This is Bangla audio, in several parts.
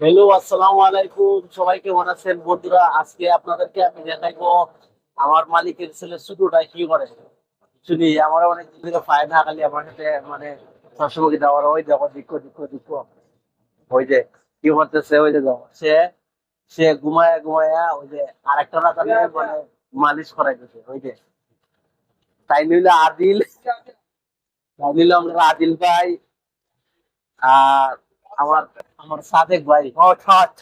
হ্যালো, আসসালামু আলাইকুম। সবাই কেমন বন্ধুরা, আজকে আপনাদেরকে আমি দেখাইবো আমার মালিকের ছেলে কি করে। শুনি, আমার অনেক দিন ধরে পায় না, খালি আমার সাথে মানে সবসময় দেওয়ার ওই দেখো দিক্ষ দিক্ষ দিক্ষ ওই যে, কি করতেছে? ওই যে দেখো, সে সে ঘুমায়া ওই যে আরেকটা মানে মালিশ করাইতেছে, ওই যে। তাই নিলে আদিল, তাই নিলে আমরা আদিল ভাই। আর আমার আমার সাদেক ভাই। ও ছট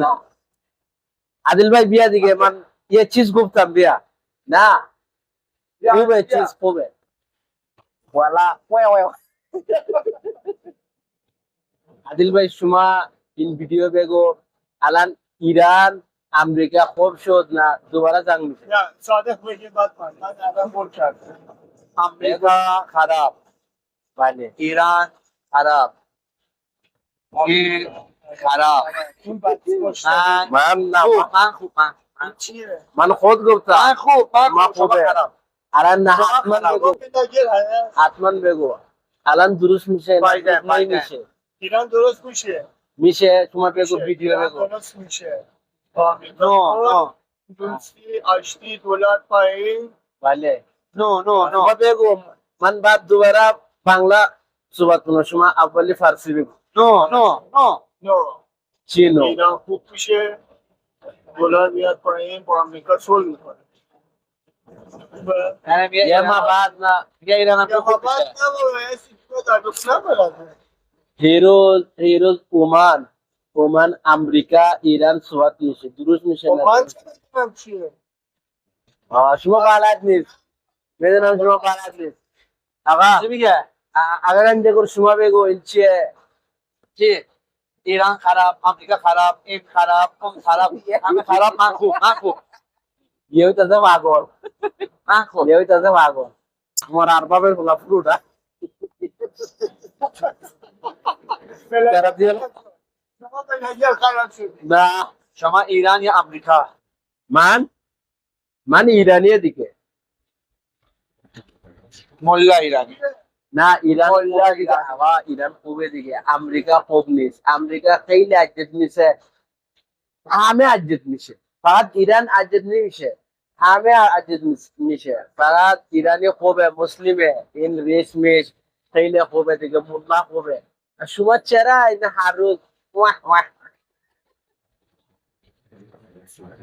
না আদিল ভাই বিয়া দিকে মান ইয়ে চিজ গুপ্তাম বিয়া। না। খুবে চিজ খুবে ওয়ালা ওয়া ওয়া আদিল ভাই সুমা ইন ভিডিও বেগো আলান ইরান আমেরিকা খুব শোধ না দুবারা জাংলি আমেরিকা খারাপ। মানে ইরান খারাপ। খারাপ মান না মান খুব মান মান খোদ গুপ্তা খুব মা খুব খারাপ আলান না হাতমান বেগো হাতমান বেগো আলান দুরুস মিশে Bayden, নাই Bayden. মিশে İran duruşmuş ya. মিশে তোমার বেগো ভিডিও İran বেগো duruşmuş ya. No no Duruşi açtı dolar payı. vale no no no তোমার বেগো মান বাদ দুবারা বাংলা সুবাত কোন সময় আব্বালি Farsi বেগো no no no No. চিনো İran hukuk şey. Dolar bir payı. Bu Amerika sorun var. Ya ma বাদ না ya Iran Ya baba ne var ya? Sikme tartışma mı lazım? Hero hero Oman Oman America Iran সুবাত মিশে দুরুস মিশে O না man çıkmam şey. हाँ शुभ बालात्मिस मेरा नाम शुभ बालात्मिस आगा Semike, अगर हम देखो शुभ যে ইরান খারাপ আমেরিকা খারাপ এম খারাপ কম খারাপ? আমি খারাপ মাখো মাখো। ইয়ে হইতেছে পাগল। মাখো। ইয়ে হইতেছে পাগল। আমার আর বাবের গোলাপ আমেরিকা। মান দিকে মোল্লা ইরানি। না ইরান হাওয়া, ইরান পূবে দিকে আমেরিকা পূব নিস আমেরিকা খেইলে আজ্জত নিছে? আমি আজ্জত নিছে। ফারাত ইরান আজ্জত নিছে। আমি আজ্জত নিছে। ফারাত ইরানি পূবে মুসলিমে। ইন রেস মেস খেইলে পূবে দিকে মুল্লা পূবে সুমা চেরা ইন হারুত ওয়াহ ওয়াহ।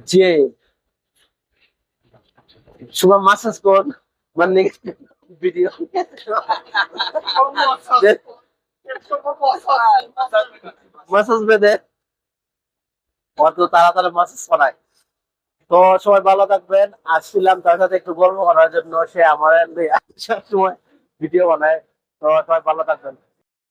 জি। সুমা মাসাজ কোন মানে ভিডিও মাসাজ বেঁধে। অত তাড়াতাড়ি মাসাজ করায় তো সবাই ভালো থাকবেন। আসছিলাম তার সাথে একটু গল্প করার জন্য। সে আমার সময় ভিডিও বানায়। তো সবাই ভালো থাকবেন।